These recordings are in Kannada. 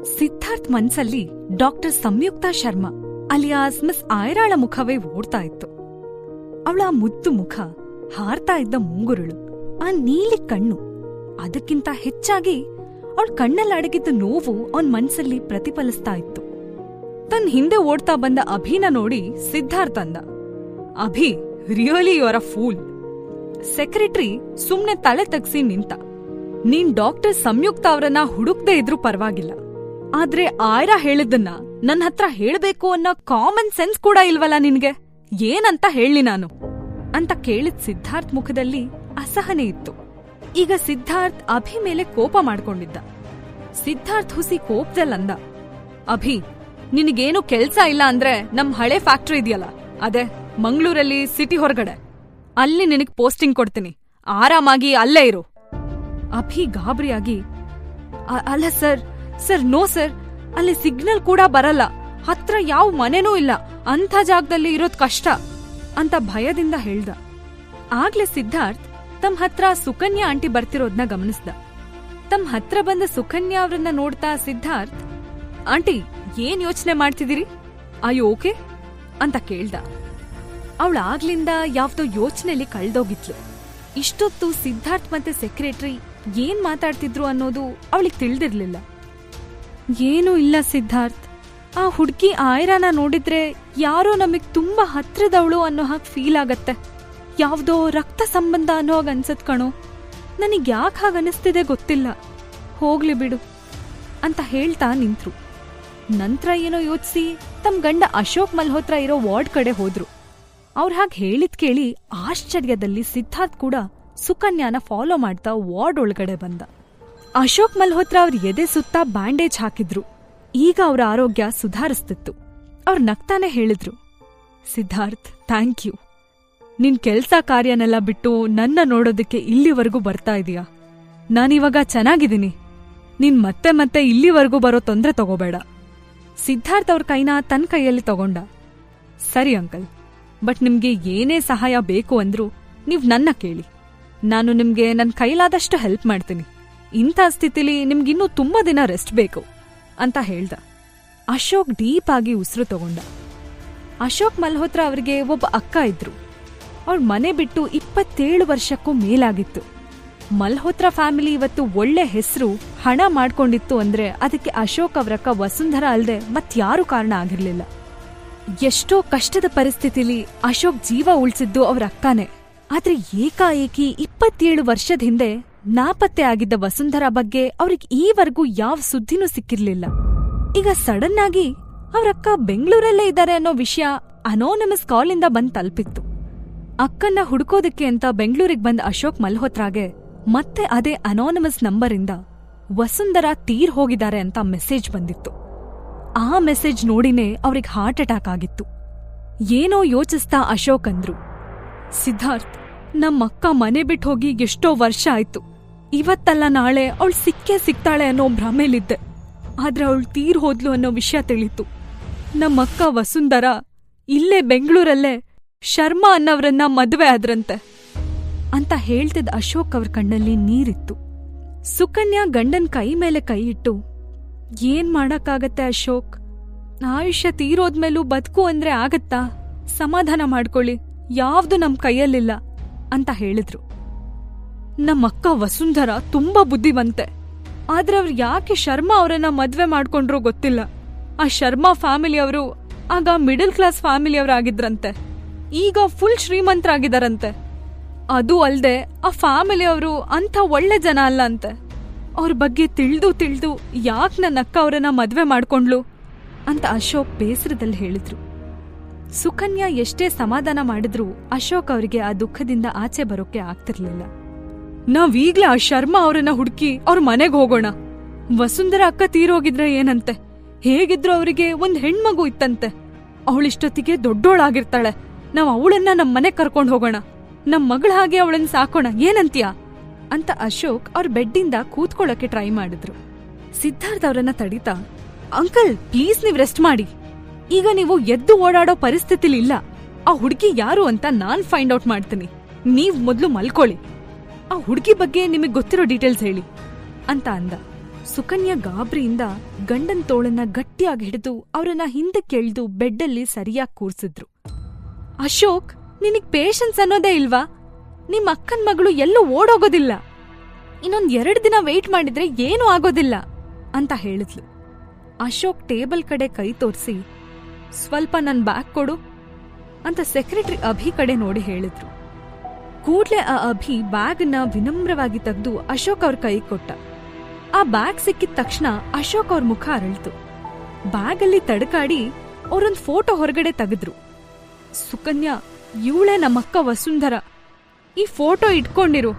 ಸಿದ್ಧಾರ್ಥ್ ಮನ್ಸಲ್ಲಿ doctor Sanyukta Sharma alias miss ಆಯರಾಳ ಮುಖವೇ ಓಡ್ತಾ ಇತ್ತು. ಅವಳ ಮುದ್ದು ಮುಖ, ಹಾರ್ತಾ ಇದ್ದ ಮುಂಗುರುಳು, ಆ ನೀಲಿ ಕಣ್ಣು, ಅದಕ್ಕಿಂತ ಹೆಚ್ಚಾಗಿ ಅವಳ ಕಣ್ಣಲ್ಲಡಗಿದ್ದ ನೋವು ಅವನ್ ಮನ್ಸಲ್ಲಿ ಪ್ರತಿಫಲಿಸ್ತಾ ಇತ್ತು. ತನ್ ಹಿಂದೆ ಓಡ್ತಾ ಬಂದ ಅಭಿನ ನೋಡಿ ಸಿದ್ಧಾರ್ಥ್ ಅಂದ, Abhi really you're a fool secretary ಸುಮ್ನೆ ತಲೆ ತಗ್ಸಿ ನಿಂತ, ನೀನ್ ಡಾಕ್ಟರ್ ಸಂಯುಕ್ತ ಅವರನ್ನ ಹುಡುಕ್ದೇ ಇದ್ರೂ ಪರವಾಗಿಲ್ಲ. ಆದ್ರೆ ಆಯ್ರಾ ಹೇಳಿದ್ದನ್ನ ನನ್ ಹತ್ರ ಹೇಳ್ಬೇಕು ಅನ್ನೋ ಕಾಮನ್ ಸೆನ್ಸ್ ಕೂಡ ಇಲ್ವಲ್ಲ ನಿನ್ಗೆ? ಏನಂತ ಹೇಳಿ ನಾನು? ಅಂತ ಕೇಳಿದ್ ಸಿದ್ಧಾರ್ಥ್ ಮುಖದಲ್ಲಿ ಅಸಹನೆ ಇತ್ತು. ಈಗ ಸಿದ್ಧಾರ್ಥ್ ಅಭಿ ಮೇಲೆ ಕೋಪ ಮಾಡ್ಕೊಂಡಿದ್ದ. ಸಿದ್ಧಾರ್ಥ್ ಹುಸಿ ಕೋಪದಲ್ಲಂದ ಅಭಿ, ನಿನಗೇನು ಕೆಲ್ಸ ಇಲ್ಲ ಅಂದ್ರೆ ನಮ್ ಹಳೆ ಫ್ಯಾಕ್ಟ್ರಿ ಇದೆಯಲ್ಲ, ಅದೇ ಮಂಗ್ಳೂರಲ್ಲಿ ಸಿಟಿ ಹೊರಗಡೆ. ಅಲ್ಲಿ ನಿನಗ್ ಪೋಸ್ಟಿಂಗ್ ಕೊಡ್ತೀನಿ. ಆರಾಮಾಗಿ ಅಲ್ಲೇ ಇರು. ಅಭಿ ಗಾಬರಿಯಾಗಿ "ಅ- ಅಲ್ಲ ಸರ್ ಸರ್, ನೋ ಸರ್. ಅಲ್ಲಿ ಸಿಗ್ನಲ್ ಕೂಡ ಬರಲ್ಲ. ಹತ್ರ ಯಾವ ಮನೆನೂ ಇಲ್ಲ. ಅಂಥ ಜಾಗದಲ್ಲಿ ಇರೋದ್ ಕಷ್ಟ ಅಂತ ಭಯದಿಂದ ಹೇಳ್ದ. ಆಗ್ಲೇ ಸಿದ್ಧಾರ್ಥ್ ತಮ್ ಹತ್ರ ಸುಕನ್ಯಾ ಆಂಟಿ ಬರ್ತಿರೋದ್ನ ಗಮನಿಸ್ದ. ತಮ್ ಹತ್ರ ಬಂದ ಸುಕನ್ಯಾ ಅವ್ರನ್ನ ನೋಡ್ತಾ ಸಿದ್ಧಾರ್ಥ್, ಆಂಟಿ, ಏನ್ ಯೋಚನೆ ಮಾಡ್ತಿದ್ದೀರಿ? ಅಯ್ಯೋ, ಓಕೆ? ಅಂತ ಕೇಳ್ದ. ಅವಳಾಗ್ಲಿಂದ ಯಾವ್ದೋ ಯೋಚನೆಲಿ ಕಳ್ದೋಗಿದ್ಲು. ಇಷ್ಟೊತ್ತು ಸಿದ್ಧಾರ್ಥ್ ಮತ್ತೆ ಸೆಕ್ರೆಟರಿ ಏನ್ ಮಾತಾಡ್ತಿದ್ರು ಅನ್ನೋದು ಅವಳಿಗೆ ತಿಳಿದಿರ್ಲಿಲ್ಲ. ಏನೂ ಇಲ್ಲ ಸಿದ್ಧಾರ್ಥ್. ಆ ಹುಡ್ಗಿ ಆಯ್ರಾನ ನೋಡಿದ್ರೆ ಯಾರೋ ನಮಗ್ ತುಂಬಾ ಹತ್ರದವಳು ಅನ್ನೋ ಹಾಗೆ ಫೀಲ್ ಆಗತ್ತೆ. ಯಾವ್ದೋ ರಕ್ತ ಸಂಬಂಧ ಅನ್ನೋ ಹಾಗೆ ಅನ್ಸತ್ ಕಣೋ. ನನಗ್ ಯಾಕೆ ಹಾಗೆ ಅನಿಸ್ತಿದೆ ಗೊತ್ತಿಲ್ಲ. ಹೋಗ್ಲಿ ಬಿಡು ಅಂತ ಹೇಳ್ತಾ ನಿಂತ್ರು. ನಂತರ ಏನೋ ಯೋಚಿಸಿ ತಮ್ ಗಂಡ ಅಶೋಕ್ ಮಲ್ಹೋತ್ರ ಇರೋ ವಾರ್ಡ್ ಕಡೆ ಹೋದ್ರು. ಅವ್ರ ಹಾಗೆ ಹೇಳಿದ್ ಕೇಳಿ ಆಶ್ಚರ್ಯದಲ್ಲಿ ಸಿದ್ಧಾರ್ಥ್ ಕೂಡ ಸುಕನ್ಯಾನ ಫಾಲೋ ಮಾಡ್ತಾ ವಾರ್ಡ್ ಒಳಗಡೆ ಬಂದ. ಅಶೋಕ್ ಮಲ್ಹೋತ್ರ ಅವ್ರ ಎದೆ ಸುತ್ತ ಬ್ಯಾಂಡೇಜ್ ಹಾಕಿದ್ರು. ಈಗ ಅವರ ಆರೋಗ್ಯ ಸುಧಾರಿಸ್ತಿತ್ತು. ಅವ್ರ ನಗ್ತಾನೆ ಹೇಳಿದ್ರು, ಸಿದ್ಧಾರ್ಥ್, ಥ್ಯಾಂಕ್ ಯು. ನಿನ್ ಕೆಲ್ಸ ಕಾರ್ಯನೆಲ್ಲ ಬಿಟ್ಟು ನನ್ನ ನೋಡೋದಕ್ಕೆ ಇಲ್ಲಿವರೆಗೂ ಬರ್ತಾ ಇದೀಯಾ? ನಾನಿವಾಗ ಚೆನ್ನಾಗಿದ್ದೀನಿ. ನೀನ್ ಮತ್ತೆ ಮತ್ತೆ ಇಲ್ಲಿವರೆಗೂ ಬರೋ ತೊಂದ್ರೆ ತಗೋಬೇಡ. ಸಿದ್ಧಾರ್ಥ್ ಅವ್ರ ಕೈನ ತನ್ನ ಕೈಯಲ್ಲಿ ತಗೊಂಡ. ಸರಿ ಅಂಕಲ್, ಬಟ್ ನಿಮ್ಗೆ ಏನೇ ಸಹಾಯ ಬೇಕು ಅಂದ್ರೂ ನೀವ್ ನನ್ನ ಕೇಳಿ. ನಾನು ನಿಮ್ಗೆ ನನ್ನ ಕೈಲಾದಷ್ಟು ಹೆಲ್ಪ್ ಮಾಡ್ತೀನಿ. ಇಂಥ ಸ್ಥಿತಿಲಿ ನಿಮ್ಗಿನ್ನೂ ತುಂಬ ದಿನ ರೆಸ್ಟ್ ಬೇಕು ಅಂತ ಹೇಳ್ದ. ಅಶೋಕ್ ಡೀಪ್ ಆಗಿ ಉಸಿರು ತಗೊಂಡ. ಅಶೋಕ್ ಮಲ್ಹೋತ್ರ ಅವರಿಗೆ ಒಬ್ಬ ಅಕ್ಕ ಇದ್ರು. ಅವ್ರ ಮನೆ ಬಿಟ್ಟು ಇಪ್ಪತ್ತೇಳು ವರ್ಷಕ್ಕೂ ಮೇಲಾಗಿತ್ತು. ಮಲ್ಹೋತ್ರ ಫ್ಯಾಮಿಲಿ ಇವತ್ತು ಒಳ್ಳೆ ಹೆಸರು ಹಣ ಮಾಡ್ಕೊಂಡಿತ್ತು ಅಂದ್ರೆ ಅದಕ್ಕೆ ಅಶೋಕ್ ಅವರಕ್ಕ ವಸುಂಧರ ಅಲ್ದೆ ಮತ್ಯಾರೂ ಕಾರಣ ಆಗಿರ್ಲಿಲ್ಲ. ಎಷ್ಟೋ ಕಷ್ಟದ ಪರಿಸ್ಥಿತಿಲಿ ಅಶೋಕ್ ಜೀವ ಉಳಿಸಿದ್ದು ಅವ್ರ ಅಕ್ಕನೇ. ಆದ್ರೆ ಏಕಾಏಕಿ ಇಪ್ಪತ್ತೇಳು ವರ್ಷದ ಹಿಂದೆ ನಾಪತ್ತೆ ಆಗಿದ್ದ ವಸುಂಧರ ಬಗ್ಗೆ ಅವ್ರಿಗೆ ಈವರೆಗೂ ಯಾವ ಸುದ್ದಿನೂ ಸಿಕ್ಕಿರ್ಲಿಲ್ಲ. ಈಗ ಸಡನ್ ಆಗಿ ಅವರಕ್ಕ ಬೆಂಗಳೂರಲ್ಲೇ ಇದ್ದಾರೆ ಅನ್ನೋ ವಿಷಯ ಅನೋನಮಸ್ ಕಾಲಿಂದ ಬಂದ್ ತಲುಪಿತ್ತು. ಅಕ್ಕನ್ನ ಹುಡುಕೋದಕ್ಕೆ ಅಂತ ಬೆಂಗಳೂರಿಗೆ ಬಂದ ಅಶೋಕ್ ಮಲ್ಹೋತ್ರಾಗೆ ಮತ್ತೆ ಅದೇ ಅನಾನಮಸ್ ನಂಬರಿಂದ ವಸುಂಧರ ತೀರ್ ಹೋಗಿದ್ದಾರೆ ಅಂತ ಮೆಸೇಜ್ ಬಂದಿತ್ತು. ಆ ಮೆಸೇಜ್ ನೋಡಿನೇ ಅವ್ರಿಗೆ ಹಾರ್ಟ್ ಅಟ್ಯಾಕ್ ಆಗಿತ್ತು. ಏನೋ ಯೋಚಿಸ್ತಾ ಅಶೋಕ್ ಅಂದ್ರು. ಸಿದ್ಧಾರ್ಥ್, ನಮ್ಮಕ್ಕ ಮನೆ ಬಿಟ್ಟು ಹೋಗಿ ಎಷ್ಟೋ ವರ್ಷ ಆಯ್ತು. ಇವತ್ತಲ್ಲ ನಾಳೆ ಅವಳು ಸಿಕ್ಕೇ ಸಿಗ್ತಾಳೆ ಅನ್ನೋ ಭ್ರಮೆಯಲ್ಲಿದ್ದೆ ಆದ್ರೆ ಅವಳು ತೀರ್ ಹೋದ್ಲು ಅನ್ನೋ ವಿಷಯ ತಿಳಿತು. ನಮ್ಮ ಅಕ್ಕ ವಸುಂಧರ ಇಲ್ಲೇ ಬೆಂಗಳೂರಲ್ಲೇ ಶರ್ಮಾ ಅನ್ನವರನ್ನ ಮದುವೆ ಆದ್ರಂತೆ. ಅಂತ ಹೇಳ್ತಿದ್ದ ಅಶೋಕ್ ಅವ್ರ ಕಣ್ಣಲ್ಲಿ ನೀರಿತ್ತು. ಸುಕನ್ಯಾ ಗಂಡನ್ ಕೈ ಮೇಲೆ ಕೈ ಇಟ್ಟು, ಏನ್ ಮಾಡಕ್ಕಾಗತ್ತೆ ಅಶೋಕ್? ಆಯುಷ್ಯ ತೀರೋದ್ಮೇಲೂ ಬದುಕು ಅಂದ್ರೆ ಆಗತ್ತಾ? ಸಮಾಧಾನ ಮಾಡ್ಕೊಳ್ಳಿ. ಯಾವ್ದು ನಮ್ ಕೈಯಲ್ಲಿಲ್ಲ, ಅಂತ ಹೇಳಿದ್ರು. ನಮ್ಮಕ್ಕ ವಸುಂಧರ ತುಂಬಾ ಬುದ್ಧಿವಂತೆ. ಆದ್ರೆ ಅವ್ರು ಯಾಕೆ ಶರ್ಮಾ ಅವರನ್ನ ಮದ್ವೆ ಮಾಡ್ಕೊಂಡ್ರೋ ಗೊತ್ತಿಲ್ಲ. ಆ ಶರ್ಮಾ ಫ್ಯಾಮಿಲಿಯವರು ಆಗ ಮಿಡಲ್ ಕ್ಲಾಸ್ ಫ್ಯಾಮಿಲಿಯವರಾಗಿದ್ರಂತೆ ಈಗ ಫುಲ್ ಶ್ರೀಮಂತರಾಗಿದ್ದಾರಂತೆ ಅದು ಅಲ್ದೆ ಆ ಫ್ಯಾಮಿಲಿಯವರು ಅಂಥ ಒಳ್ಳೆ ಜನ ಅಲ್ಲ ಅಂತೆ. ಅವ್ರ ಬಗ್ಗೆ ತಿಳಿದು ತಿಳಿದು ಯಾಕೆ ನನ್ನ ಅಕ್ಕ ಅವರನ್ನ ಮದ್ವೆ ಮಾಡ್ಕೊಂಡ್ಲು ಅಂತ ಅಶೋಕ್ ಬೇಸರದಲ್ಲಿ ಹೇಳಿದ್ರು. ಸುಕನ್ಯಾ ಎಷ್ಟೇ ಸಮಾಧಾನ ಮಾಡಿದ್ರೂ ಅಶೋಕ್ ಅವರಿಗೆ ಆ ದುಃಖದಿಂದ ಆಚೆ ಬರೋಕೆ ಆಗ್ತಿರ್ಲಿಲ್ಲ. ನಾವೀಗ್ಲೇ ಆ ಶರ್ಮಾ ಅವರನ್ನ ಹುಡುಕಿ ಅವ್ರ ಮನೆಗ್ ಹೋಗೋಣ. ವಸುಂಧರ ಅಕ್ಕ ತೀರೋಗಿದ್ರೆ ಏನಂತೆ? ಹೇಗಿದ್ರು ಅವರಿಗೆ ಒಂದ್ ಹೆಣ್ಮಗು ಇತ್ತಂತೆ. ಅವಳಿಷ್ಟೊತ್ತಿಗೆ ದೊಡ್ಡೋಳಾಗಿರ್ತಾಳೆ. ನಾವ್ ಅವಳನ್ನ ನಮ್ ಮನೆಗ್ ಕರ್ಕೊಂಡ್ ಹೋಗೋಣ. ನಮ್ ಮಗಳ ಹಾಗೆ ಅವಳನ್ನ ಸಾಕೋಣ, ಏನಂತೀಯ? ಅಂತ ಅಶೋಕ್ ಅವ್ರ ಬೆಡ್ಡಿಂದ ಕೂತ್ಕೊಳ್ಳೋಕೆ ಟ್ರೈ ಮಾಡಿದ್ರು. ಸಿದ್ಧಾರ್ಥ ಅವರನ್ನ ತಡೀತಾ, ಅಂಕಲ್, ಪ್ಲೀಸ್ ನೀವ್ ರೆಸ್ಟ್ ಮಾಡಿ. ಈಗ ನೀವು ಎದ್ದು ಓಡಾಡೋ ಪರಿಸ್ಥಿತಿಲಿಲ್ಲ. ಆ ಹುಡುಗಿ ಯಾರು ಅಂತ ನಾನ್ ಫೈಂಡ್ ಔಟ್ ಮಾಡ್ತೀನಿ. ನೀವ್ ಮೊದ್ಲು ಮಲ್ಕೊಳ್ಳಿ. ಆ ಹುಡುಗಿ ಬಗ್ಗೆ ನಿಮಗೆ ಗೊತ್ತಿರೋ ಡೀಟೇಲ್ಸ್ ಹೇಳಿ ಅಂತ ಅಂದ. ಸುಕನ್ಯಾ ಗಾಬ್ರಿಯಿಂದ ಗಂಡನ್ ತೋಳನ್ನ ಗಟ್ಟಿಯಾಗಿ ಹಿಡಿದು ಅವರನ್ನ ಹಿಂದಕ್ಕೆ ಬೆಡ್ ಬೆಡ್ಡಲ್ಲಿ ಸರಿಯಾಗಿ ಕೂರ್ಸಿದ್ರು. ಅಶೋಕ್, ನಿನಗ್ ಪೇಷನ್ಸ್ ಅನ್ನೋದೇ ಇಲ್ವಾ? ನಿಮ್ ಅಕ್ಕನ್ ಮಗಳು ಎಲ್ಲೂ ಓಡೋಗೋದಿಲ್ಲ. ಇನ್ನೊಂದ್ ಎರಡು ದಿನ ವೆಯ್ಟ್ ಮಾಡಿದ್ರೆ ಏನೂ ಆಗೋದಿಲ್ಲ ಅಂತ ಹೇಳಿದ್ಲು. ಅಶೋಕ್ ಟೇಬಲ್ ಕಡೆ ಕೈ ತೋರಿಸಿ, ಸ್ವಲ್ಪ ನನ್ ಬ್ಯಾಗ್ ಕೊಡು ಅಂತ ಸೆಕ್ರೆಟರಿ ಅಭಿ ಕಡೆ ನೋಡಿ ಹೇಳಿದ್ರು. ಕೂಡ್ಲೆ ಆ ಅಭಿ ನ ವಿನಮ್ರವಾಗಿ ತೆಗೆದು ಅಶೋಕ್ ಅವ್ರ ಕೈ ಕೊಟ್ಟ. ಆ ಬ್ಯಾಗ್ ಸಿಕ್ಕಿದ ತಕ್ಷಣ ಅಶೋಕ್ ಅವ್ರ ಮುಖ ಅರಳ್ತು. ಬ್ಯಾಗಲ್ಲಿ ತಡಕಾಡಿ ಅವರೊಂದು ಫೋಟೋ ಹೊರಗಡೆ ತೆಗೆದ್ರು. ಸುಕನ್ಯಾ, ಇವಳೆ ನಮ್ಮಕ್ಕ ವಸುಂಧರ. ಈ ಫೋಟೋ ಇಟ್ಕೊಂಡಿರು.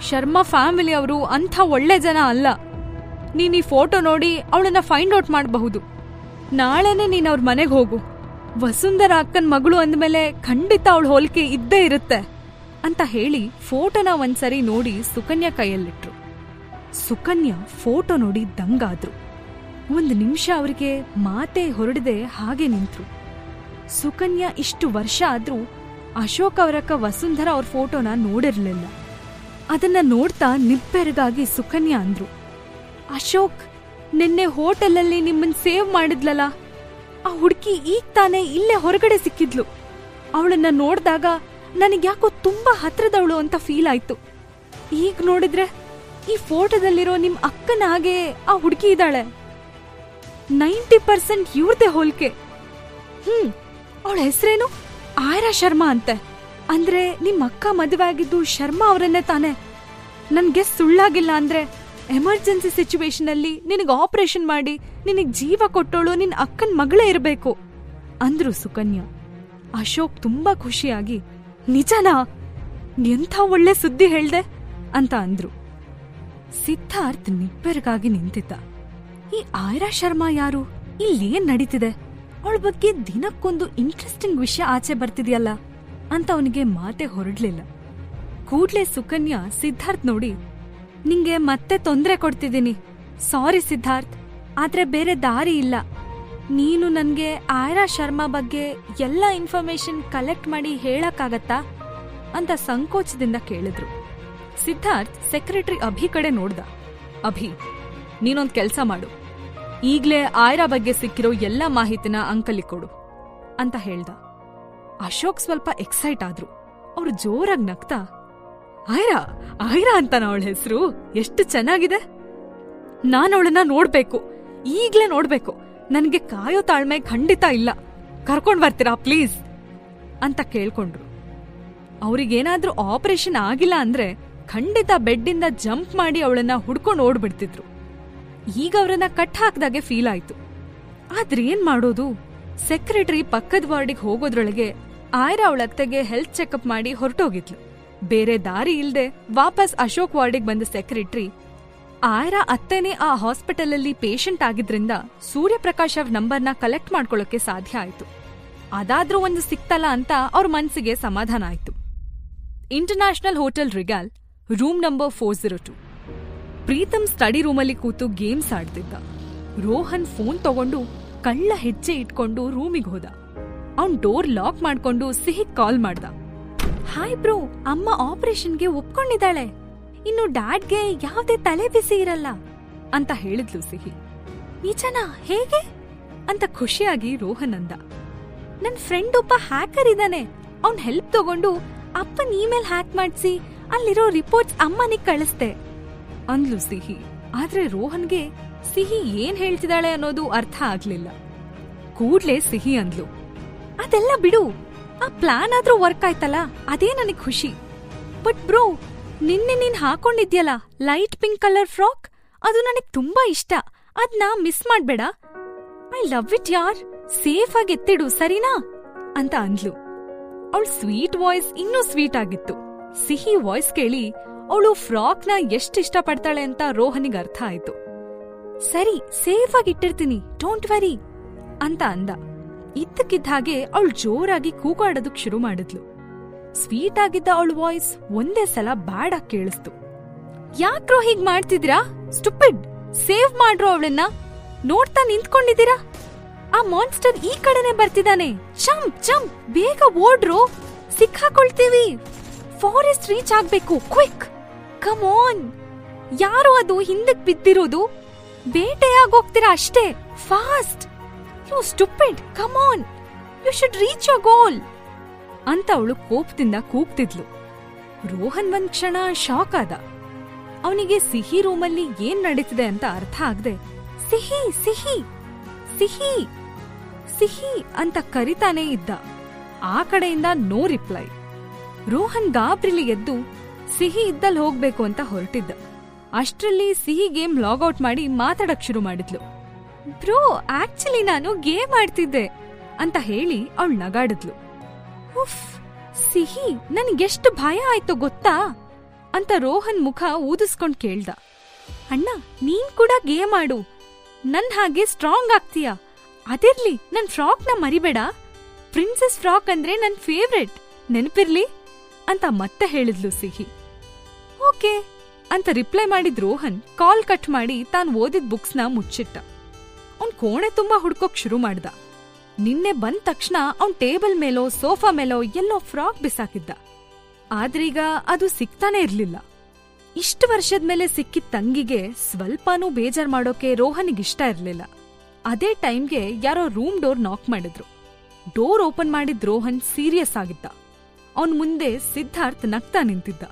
ಶರ್ಮಾ ಫ್ಯಾಮಿಲಿ ಅವರು ಅಂಥ ಒಳ್ಳೆ ಜನ ಅಲ್ಲ. ನೀನ್ ಈ ಫೋಟೋ ನೋಡಿ ಅವಳನ್ನ ಫೈಂಡ್ ಔಟ್ ಮಾಡಬಹುದು. ನಾಳೆನೆ ನೀನ್ ಅವ್ರ ಮನೆಗೆ ಹೋಗು. ವಸುಂಧರ ಅಕ್ಕನ ಮಗಳು ಅಂದ್ಮೇಲೆ ಖಂಡಿತ ಅವಳ ಹೋಲಿಕೆ ಇದ್ದೇ ಇರುತ್ತೆ. ಅಂತ ಹೇಳಿ ಫೋಟೋನ ಒಂದ್ಸರಿ ನೋಡಿ ಸುಕನ್ಯಾ ಕೈಯಲ್ಲಿಟ್ರು. ಸುಕನ್ಯಾ ಫೋಟೋ ನೋಡಿ ದಂಗಾದ್ರು. ಒಂದು ನಿಮಿಷ ಅವರಿಗೆ ಮಾತೇ ಹೊರಡದೆ ಹಾಗೆ ನಿಂತ್ರು. ಸುಕನ್ಯಾ ಇಷ್ಟು ವರ್ಷ ಆದ್ರೂ ಅಶೋಕ್ ಅವರಕ್ಕ ವಸುಂಧರ ಅವ್ರ ಫೋಟೋನ ನೋಡಿರ್ಲಿಲ್ಲ. ಅದನ್ನ ನೋಡ್ತಾ ನಿಬ್ಬೆರಗಾಗಿ ಸುಕನ್ಯಾ ಅಂದ್ರು. ಅಶೋಕ್, ನಿನ್ನೆ ಹೋಟೆಲಲ್ಲಿ ನಿಮ್ಮನ್ ಸೇವ್ ಮಾಡಿದ್ಲಲ್ಲ ಆ ಹುಡುಕಿ ಈಗ ತಾನೇ ಇಲ್ಲೇ ಹೊರಗಡೆ ಸಿಕ್ಕಿದ್ಲು. ಅವಳನ್ನ ನೋಡ್ದಾಗ ನನಗ್ಯಾಕೋ ತುಂಬಾ ಹತ್ರದವಳು ಅಂತ ಫೀಲ್ ಆಯ್ತು. ಈಗ ನೋಡಿದ್ರೆ ಈ ಫೋಟೋದಲ್ಲಿರೋ ನಿಮ್ ಅಕ್ಕನ ಹಾಗೆ ಆ ಹುಡುಗಿ ಇದ್ದಾಳೆ. Ninety percent ಇವ್ರದೇ ಹೋಲ್ಕೆ. ಹ್ಮ್, ಅವಳ ಹೆಸರೇನು? ಆಯರಾ ಶರ್ಮಾ ಅಂತೆ. ಅಂದ್ರೆ ನಿಮ್ ಅಕ್ಕ ಮದುವೆ ಆಗಿದ್ದು ಶರ್ಮಾ ಅವರನ್ನೇ ತಾನೆ? ನನ್ಗೆ ಸುಳ್ಳಾಗಿಲ್ಲ ಅಂದ್ರೆ ಎಮರ್ಜೆನ್ಸಿ ಸಿಚುವೇಶನ್ ಅಲ್ಲಿ ನಿನಗೆ ಆಪರೇಷನ್ ಮಾಡಿ ನಿನಗೆ ಜೀವ ಕೊಟ್ಟೋಳು ನಿನ್ ಅಕ್ಕನ ಮಗಳೇ ಇರಬೇಕು. ಅಂದ್ರು ಸುಕನ್ಯಾ. ಅಶೋಕ್ ತುಂಬಾ ಖುಷಿಯಾಗಿ ನಿಜನಾ? ಎಂಥ ಒಳ್ಳೆ ಸುದ್ದಿ ಹೇಳ್ದೆ? ಅಂತ ಅಂದ್ರು. ಸಿದ್ಧಾರ್ಥ್ ನಿಬ್ಬೆರಗಾಗಿ ನಿಂತಿದ್ದ. ಈ ಆಯ್ರಾ ಶರ್ಮಾ ಯಾರು? ಇಲ್ಲೇನ್ ನಡೀತಿದೆ? ಅವಳ ಬಗ್ಗೆ ದಿನಕ್ಕೊಂದು ಇಂಟ್ರೆಸ್ಟಿಂಗ್ ವಿಷಯ ಆಚೆ ಬರ್ತಿದೆಯಲ್ಲ ಅಂತ ಅವನಿಗೆ ಮಾತೆ ಹೊರಡ್ಲಿಲ್ಲ. ಕೂಡ್ಲೆ ಸುಕನ್ಯಾ ಸಿದ್ಧಾರ್ಥ್ ನೋಡಿ, ನಿಂಗೆ ಮತ್ತೆ ತೊಂದ್ರೆ ಕೊಡ್ತಿದ್ದೀನಿ. ಸಾರಿ ಸಿದ್ಧಾರ್ಥ್, ಆದ್ರೆ ಬೇರೆ ದಾರಿ ಇಲ್ಲ. ನೀನು ನನಗೆ ಆಯ್ರಾ ಶರ್ಮಾ ಬಗ್ಗೆ ಎಲ್ಲ ಇನ್ಫಾರ್ಮೇಶನ್ ಕಲೆಕ್ಟ್ ಮಾಡಿ ಹೇಳಕ್ಕಾಗತ್ತಾ ಅಂತ ಸಂಕೋಚದಿಂದ ಕೇಳಿದ್ರು. ಸಿದ್ಧಾರ್ಥ್ ಸೆಕ್ರೆಟರಿ ಅಭಿ ಕಡೆ ನೋಡ್ದ. ಅಭಿ, ನೀನೊಂದು ಕೆಲಸ ಮಾಡು. ಈಗ್ಲೇ ಆಯ್ರಾ ಬಗ್ಗೆ ಸಿಕ್ಕಿರೋ ಎಲ್ಲ ಮಾಹಿತಿನ ಅಂಕಲಿ ಕೊಡು ಅಂತ ಹೇಳ್ದ. ಅಶೋಕ್ ಸ್ವಲ್ಪ ಎಕ್ಸೈಟ್ ಆದ್ರು. ಅವ್ರು ಜೋರಾಗಿ ನಗ್ತಾ, ಆಯ್ರಾ ಆಯ್ರಾ ಅಂತ ಅವಳ ಹೆಸರು? ಎಷ್ಟು ಚೆನ್ನಾಗಿದೆ? ನಾನು ಅವಳನ್ನ ನೋಡ್ಬೇಕು. ಈಗ್ಲೇ ನೋಡ್ಬೇಕು. ನನ್ಗೆ ಕಾಯೋ ತಾಳ್ಮೆ ಖಂಡಿತ ಇಲ್ಲ. ಕರ್ಕೊಂಡು ಬರ್ತೀರಾ, ಪ್ಲೀಸ್? ಅಂತ ಕೇಳ್ಕೊಂಡ್ರು. ಅವ್ರಿಗೇನಾದ್ರೂ ಆಪರೇಷನ್ ಆಗಿಲ್ಲ ಅಂದ್ರೆ ಖಂಡಿತ ಬೆಡ್ಡಿಂದ ಜಂಪ್ ಮಾಡಿ ಅವಳನ್ನ ಹುಡ್ಕೊಂಡು ಓಡ್ಬಿಡ್ತಿದ್ರು. ಈಗ ಅವರನ್ನ ಕಟ್ ಹಾಕ್ದಾಗೆ ಫೀಲ್ ಆಯ್ತು. ಆದ್ರೆ ಏನ್ ಮಾಡೋದು? ಸೆಕ್ರೆಟರಿ ಪಕ್ಕದ ವಾರ್ಡಿಗೆ ಹೋಗೋದ್ರೊಳಗೆ ಆಯ್ರಾ ಅವಳ ಅತ್ತೆಗೆ ಹೆಲ್ತ್ ಚೆಕಪ್ ಮಾಡಿ ಹೊರಟೋಗಿದ್ಲು. ಬೇರೆ ದಾರಿ ಇಲ್ದೆ ವಾಪಸ್ ಅಶೋಕ್ ವಾರ್ಡಿಗೆ ಬಂದ ಸೆಕ್ರೆಟರಿ ಆಯ್ರಾ ಅತ್ತೆನೇ ಆ ಹಾಸ್ಪಿಟಲಲ್ಲಿ ಪೇಷಂಟ್ ಆಗಿದ್ರಿಂದ ಸೂರ್ಯಪ್ರಕಾಶ್ ಅವ್ರ ನಂಬರ್ನ ಕಲೆಕ್ಟ್ ಮಾಡ್ಕೊಳ್ಳೋಕೆ ಸಾಧ್ಯ ಆಯ್ತು. ಅದಾದ್ರೂ ಒಂದು ಸಿಕ್ತಲ್ಲ ಅಂತ ಅವ್ರ ಮನ್ಸಿಗೆ ಸಮಾಧಾನ ಆಯ್ತು. International hotel Regal, room number four zero two. Preetam study ರೂಮಲ್ಲಿ ಕೂತು ಗೇಮ್ಸ್ ಆಡ್ತಿದ್ದ. ರೋಹನ್ ಫೋನ್ ತಗೊಂಡು ಕಳ್ಳ ಹೆಜ್ಜೆ ಇಟ್ಕೊಂಡು ರೂಮಿಗೆ ಹೋದ. ಅವ್ನ್ ಡೋರ್ ಲಾಕ್ ಮಾಡ್ಕೊಂಡು ಸಿಹಿ ಕಾಲ್ ಮಾಡ್ದ. ಹಾಯ್ ಬ್ರೋ, ಅಮ್ಮ ಆಪರೇಷನ್ಗೆ ಒಪ್ಕೊಂಡಿದ್ದಾಳೆ. ಇನ್ನು ಡ್ಯಾಡ್ಗೆ ಯಾವ್ದೇ ತಲೆ ಬಿಸಿ ಇರಲ್ಲ ಅಂತ ಹೇಳಿದ್ಲು ಸಿಹಿ. ನಿಜನಾ ಹೇಗೆ? ಅಂತ ಖುಷಿಯಾಗಿ ರೋಹನ್ ಅಂದ. ನನ್ ಫ್ರೆಂಡ್ ಒಬ್ಬ ಹ್ಯಾಕರ್ ಇದ್ದಾನೆ ಅವ್ನ್ ಹೆಲ್ಪ್ ತಗೊಂಡು ಅಪ್ಪನ್ ಇಮೇಲ್ ಹ್ಯಾಕ್ ಮಾಡ್ಸಿ ಅಲ್ಲಿರೋ ರಿಪೋರ್ಟ್ಸ್ ಅಮ್ಮನಿಗೆ ಕಳಿಸ್ದೆ ಅಂದ್ಲು ಸಿಹಿ. ಆದ್ರೆ ರೋಹನ್ಗೆ ಸಿಹಿ ಏನ್ ಹೇಳ್ತಿದ್ದಾಳೆ ಅನ್ನೋದು ಅರ್ಥ ಆಗ್ಲಿಲ್ಲ. ಕೂಡ್ಲೆ ಸಿಹಿ ಅಂದ್ಲು. ಅದೆಲ್ಲ ಬಿಡು, ಆ ಪ್ಲಾನ್ ಆದ್ರೂ ವರ್ಕ್ ಆಯ್ತಲ್ಲ, ಅದೇ ನನಗ್ ಖುಷಿ. ಬಟ್ ಬ್ರೋ ನಿನ್ನೆ ನೀನ್ ಹಾಕೊಂಡಿದ್ಯಲ್ಲ ಲೈಟ್ ಪಿಂಕ್ ಕಲರ್ ಫ್ರಾಕ್? ಅದು ನನಗ್ ತುಂಬಾ ಇಷ್ಟ. ಅದ್ನ ಮಿಸ್ ಮಾಡ್ಬೇಡ. ಐ ಲವ್ ಇಟ್ ಯಾರ್. ಸೇಫ್ ಆಗಿ ಎತ್ತಿಡು, ಸರಿನಾ? ಅಂತ ಅಂದ್ಲು. ಅವಳ ಸ್ವೀಟ್ ವಾಯ್ಸ್ ಇನ್ನೂ ಸ್ವೀಟ್ ಆಗಿತ್ತು. ಸಿಹಿ ವಾಯ್ಸ್ ಕೇಳಿ ಅವಳು ಫ್ರಾಕ್ನ ಎಷ್ಟ್ ಇಷ್ಟಪಡ್ತಾಳೆ ಅಂತ ರೋಹನಿಗೆ ಅರ್ಥ ಆಯ್ತು. ಸರಿ, ಸೇಫ್ ಆಗಿ ಇಟ್ಟಿರ್ತೀನಿ, ಡೋಂಟ್ ವರಿ, ಅಂತ ಅಂದ. ಇದ್ದಕ್ಕಿದ್ದ ಹಾಗೆ ಅವಳು ಜೋರಾಗಿ ಕೂಗಾಡೋದಕ್ ಶುರು ಮಾಡಿದ್ಲು. ಸ್ವೀಟ್ ಆಗಿದ್ದ ಅವಳ ವಾಯ್ಸ್ ಒಂದೇ ಸಲ ಬ್ಯಾಡ ಕೇಳಿಸ್ತು. ಯಾಕ್ರೋ ಹೀಗ್ ಮಾಡ್ತಿದ್ರಾ ಸ್ಟುಪಿಡ್! ಸೇವ್ ಮಾಡ್ರೋ ಅವಳನ್ನ. ನೋಡ್ತಾ ನಿಂತ್ಕೊಂಡಿದ್ದೀರಾ? ಆ ಮಾನ್ಸ್ಟರ್ ಈ ಕಡೆನೆ ಬರ್ತಿದ್ದಾನೆ. ಚಂಪ್ ಚಂಪ್ ಬೇಗ ಓಡ್ರೋ. ಸಿಕ್ಕಾಕೊಳ್ತೀವಿ. ಫಾರೆಸ್ಟ್ ರೀಚ್ ಆಗ್ಬೇಕು, ಕ್ವಿಕ್! Come on! ಯಾರು ಅದು ಹಿಂದಕ್ ಬಿದ್ದಿರೋದು? ಬೇಟೆಯಾಗೋಗ್ತೀರಾ ಅಷ್ಟೇ? Fast! You stupid! Come on! You should reach your goal! ಅಂತ ಅವಳು ಕೋಪದಿಂದ ಕೂಗ್ತಿದ್ಲು. ರೋಹನ್ ಒಂದ್ ಕ್ಷಣ ಶಾಕ್ ಆದ. ಅವನಿಗೆ ಸಿಹಿ ರೂಮಲ್ಲಿ ಏನ್ ನಡೀತಿದೆ ಅಂತ ಅರ್ಥ ಆಗದೆ, ಸಿಹಿ ಸಿಹಿ ಸಿಹಿ ಸಿಹಿ ಅಂತ ಕರಿತಾನೆ ಇದ್ದ. ಆ ಕಡೆಯಿಂದ ನೋ ರಿಪ್ಲೈ. ರೋಹನ್ ಗಾಬ್ರಿಲಿ ಎದ್ದು ಸಿಹಿ ಇದ್ದಲ್ಲಿ ಹೋಗ್ಬೇಕು ಅಂತ ಹೊರಟಿದ್ದ. ಅಷ್ಟ್ರಲ್ಲಿ ಸಿಹಿ ಗೇಮ್ ಲಾಗೌಟ್ ಮಾಡಿ ಮಾತಾಡಕ್ ಶುರು ಮಾಡಿದ್ಲು. ಬ್ರೋ, ಆಕ್ಚುಲಿ ನಾನು ಗೇಮ್ ಆಡ್ತಿದ್ದೆ ಅಂತ ಹೇಳಿ ಅವಳು ನಗಾಡಿದ್ಲು. ಉಫ್, ಸಿಹಿ, ನನಗೆಷ್ಟು ಭಯ ಆಯ್ತು ಗೊತ್ತಾ? ಅಂತ ರೋಹನ್ ಮುಖ ಊದಿಸ್ಕೊಂಡ್ ಕೇಳ್ದ. ಅಣ್ಣ, ನೀನ್ ಕೂಡ ಗೇಮ್ ಆಡು ನನ್ ಹಾಗೆ ಸ್ಟ್ರಾಂಗ್ ಆಗ್ತೀಯ? ಅದಿರ್ಲಿ, ನನ್ ಫ್ರಾಕ್ನ ಮರಿಬೇಡ. ಪ್ರಿನ್ಸೆಸ್ ಫ್ರಾಕ್ ಅಂದ್ರೆ ನನ್ ಫೇವ್ರೆಟ್. ನೆನಪಿರ್ಲಿ? ಅಂತ ಮತ್ತೆ ಹೇಳಿದ್ಲು ಸಿಹಿ. ಓಕೆ, ಅಂತ ರಿಪ್ಲೈ ಮಾಡಿದ್ ರೋಹನ್ ಕಾಲ್ ಕಟ್ ಮಾಡಿ ತಾನು ಓದಿದ ಬುಕ್ಸ್ನ ಮುಚ್ಚಿಟ್ಟ. ಅವ್ನ್ ಕೋಣೆ ತುಂಬಾ ಹುಡ್ಕೋಕ್ ಶುರು ಮಾಡ್ದ. ನಿನ್ನೆ ಬಂದ ತಕ್ಷಣ ಅವ್ನ್ ಟೇಬಲ್ ಮೇಲೋ, ಸೋಫಾ ಮೇಲೋ ಎಲ್ಲೋ ಫ್ರಾಕ್ ಬಿಸಾಕಿದ್ದ. ಆದ್ರೀಗ ಅದು ಸಿಗ್ತಾನೆ ಇರ್ಲಿಲ್ಲ. ಇಷ್ಟು ವರ್ಷದ ಮೇಲೆ ಸಿಕ್ಕಿದ ತಂಗಿಗೆ ಸ್ವಲ್ಪನೂ ಬೇಜಾರ್ ಮಾಡೋಕೆ ರೋಹನಿಗೆ ಇಷ್ಟ ಇರ್ಲಿಲ್ಲ. ಅದೇ ಟೈಮ್ಗೆ ಯಾರೋ ರೂಮ್ ಡೋರ್ ನಾಕ್ ಮಾಡಿದ್ರು. ಡೋರ್ ಓಪನ್ ಮಾಡಿದ್ ರೋಹನ್ ಸೀರಿಯಸ್ ಆಗಿದ್ದ. ಅವನ್ ಮುಂದೆ ಸಿದ್ಧಾರ್ಥ್ ನಗ್ತಾ ನಿಂತಿದ್ದ.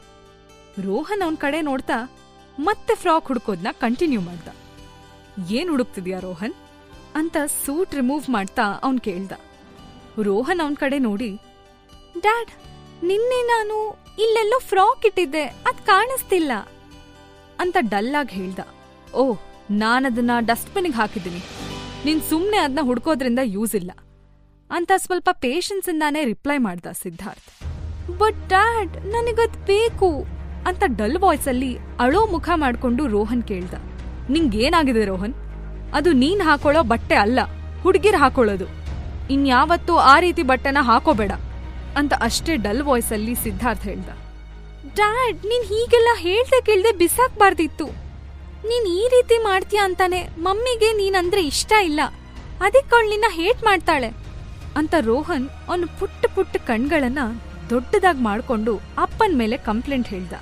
ರೋಹನ್ ಅವನ್ ಕಡೆ ನೋಡ್ತಾ ಮತ್ತೆ ಫ್ರಾಕ್ ಹುಡ್ಕೋದ್ನ ಕಂಟಿನ್ಯೂ ಮಾಡ್ದ. ಏನ್ ಹುಡುಕ್ತಿದ್ಯಾ ರೋಹನ್? ಅಂತ ಸೂಟ್ ರಿಮೂವ್ ಮಾಡ್ತಾ ಅವನ್ ಕೇಳ್ದ. ರೋಹನ್ ಅವನ್ ಕಡೆ ನೋಡಿ, ಡ್ಯಾಡ್, ನಿನ್ನೆ ನಾನು ಇಲ್ಲೆಲ್ಲೋ ಫ್ರಾಕ್ ಇಟ್ಟಿದ್ದೆ, ಅದ್ ಕಾಣಿಸ್ತಿಲ್ಲ ಅಂತ ಡಲ್ಲಾಗಿ ಹೇಳ್ದ. ಓಹ್, ನಾನದನ್ನ ಡಸ್ಟ್ಬಿನ್ಗೆ ಹಾಕಿದ್ದೀನಿ. ನಿನ್ ಸುಮ್ನೆ ಅದನ್ನ ಹುಡ್ಕೋದ್ರಿಂದ ಯೂಸ್ ಇಲ್ಲ ಅಂತ ಸ್ವಲ್ಪ ಪೇಷನ್ಸ್ ಇಂದಾನೇ ರಿಪ್ಲೈ ಮಾಡ್ದ ಸಿದ್ಧಾರ್ಥ್. ಬಟ್ ಡ್ಯಾಡ್, ನನಗದ್ ಬೇಕು ಅಂತ ಡಲ್ ವಾಯ್ಸ್ ಅಲ್ಲಿ ಅಳೋ ಮುಖ ಮಾಡ್ಕೊಂಡು ರೋಹನ್ ಕೇಳ್ದ. ನಿಂಗೇನಾಗಿದೆ ರೋಹನ್? ಅದು ನೀನ್ ಹಾಕೊಳ್ಳೋ ಬಟ್ಟೆ ಅಲ್ಲ ಹುಡ್ಗಿರ್ ಹಾಕೊಳ್ಳೋದು. ಇನ್ಯಾವತ್ತೂ ಆ ರೀತಿ ಬಟ್ಟೆನ ಹಾಕೋಬೇಡ ಅಂತ ಅಷ್ಟೇ ಡಲ್ ವಾಯ್ಸ್ ಅಲ್ಲಿ ಸಿದ್ಧಾರ್ಥ್ ಹೇಳ್ದ. ಡ್ಯಾಡ್ ನೀನ್ ಹೀಗೆಲ್ಲ ಹೇಳ್ದೆ ಕೇಳ್ದೆ ಬಿಸಾಕ್ಬಾರ್ದಿತ್ತು. ನೀನ್ ಈ ರೀತಿ ಮಾಡ್ತೀಯ ಅಂತಾನೆ ಮಮ್ಮಿಗೆ ನೀನಂದ್ರೆ ಇಷ್ಟ ಇಲ್ಲ. ಅದಕ್ಕೆ ಅವಳು ನಿನ್ನ ಹೇಟ್ ಮಾಡ್ತಾಳೆ. ಅಂತ ರೋಹನ್ ಅವನು ಪುಟ್ಟ ಪುಟ್ಟ ಕಣ್ಗಳನ್ನ ದೊಡ್ಡದಾಗಿ ಮಾಡ್ಕೊಂಡು ಅಪ್ಪನ ಮೇಲೆ ಕಂಪ್ಲೇಂಟ್ ಹೇಳ್ದ.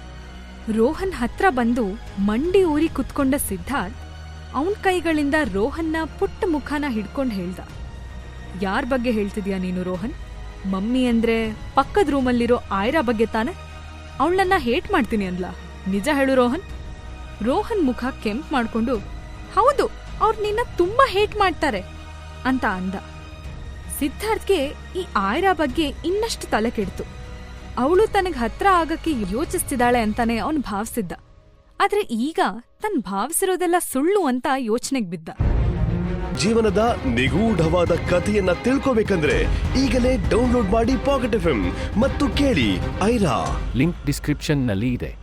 ರೋಹನ್ ಹತ್ರ ಬಂದು ಮಂಡಿ ಊರಿ ಕುತ್ಕೊಂಡ ಸಿದ್ಧಾರ್ಥ್ ಅವನ್ ಕೈಗಳಿಂದ ರೋಹನ್ನ ಪುಟ್ಟ ಮುಖನ ಹಿಡ್ಕೊಂಡು ಹೇಳ್ದ. ಯಾರ್ ಬಗ್ಗೆ ಹೇಳ್ತಿದ್ಯಾ ನೀನು ರೋಹನ್? ಮಮ್ಮಿ ಅಂದ್ರೆ ಪಕ್ಕದ ರೂಮಲ್ಲಿರೋ ಆಯ್ರಾ ಬಗ್ಗೆ ತಾನೆ? ಅವಳನ್ನ ಹೇಟ್ ಮಾಡ್ತೀನಿ ಅಂದ್ಲ. ನಿಜ ಹೇಳು ರೋಹನ್. ರೋಹನ್ ಮುಖ ಕೆಂಪ್ ಮಾಡ್ಕೊಂಡು, ಹೌದು, ಅವ್ರು ನಿನ್ನ ತುಂಬಾ ಹೇಟ್ ಮಾಡ್ತಾರೆ ಅಂತ ಅಂದ. ಸಿದ್ಧಾರ್ಥ್ಗೆ ಈ ಆಯ್ರಾ ಬಗ್ಗೆ ಇನ್ನಷ್ಟು ತಲೆ ಕೆಡ್ತು. ಅವಳು ತನಗ್ ಹತ್ರ ಆಗಕ್ಕೆ ಯೋಚಿಸ್ತಿದ್ದಾಳೆ ಅಂತಾನೆ ಅವನು ಭಾವಿಸಿದ್ದ. ಆದ್ರೆ ಈಗ ತನ್ ಭಾವಿಸಿರೋದೆಲ್ಲ ಸುಳ್ಳು ಅಂತ ಯೋಚನೆಗೆ ಬಿದ್ದ. ಜೀವನದ ನಿಗೂಢವಾದ ಕಥೆಯನ್ನ ತಿಳ್ಕೋಬೇಕಂದ್ರೆ ಈಗಲೇ ಡೌನ್ಲೋಡ್ ಮಾಡಿ ಪಾಕೆಟ್ ಎಫ್ ಮತ್ತು ಕೇಳಿ ಐರಾ. ಲಿಂಕ್ ಡಿಸ್ಕ್ರಿಪ್ಷನ್ನಲ್ಲಿ ಇದೆ.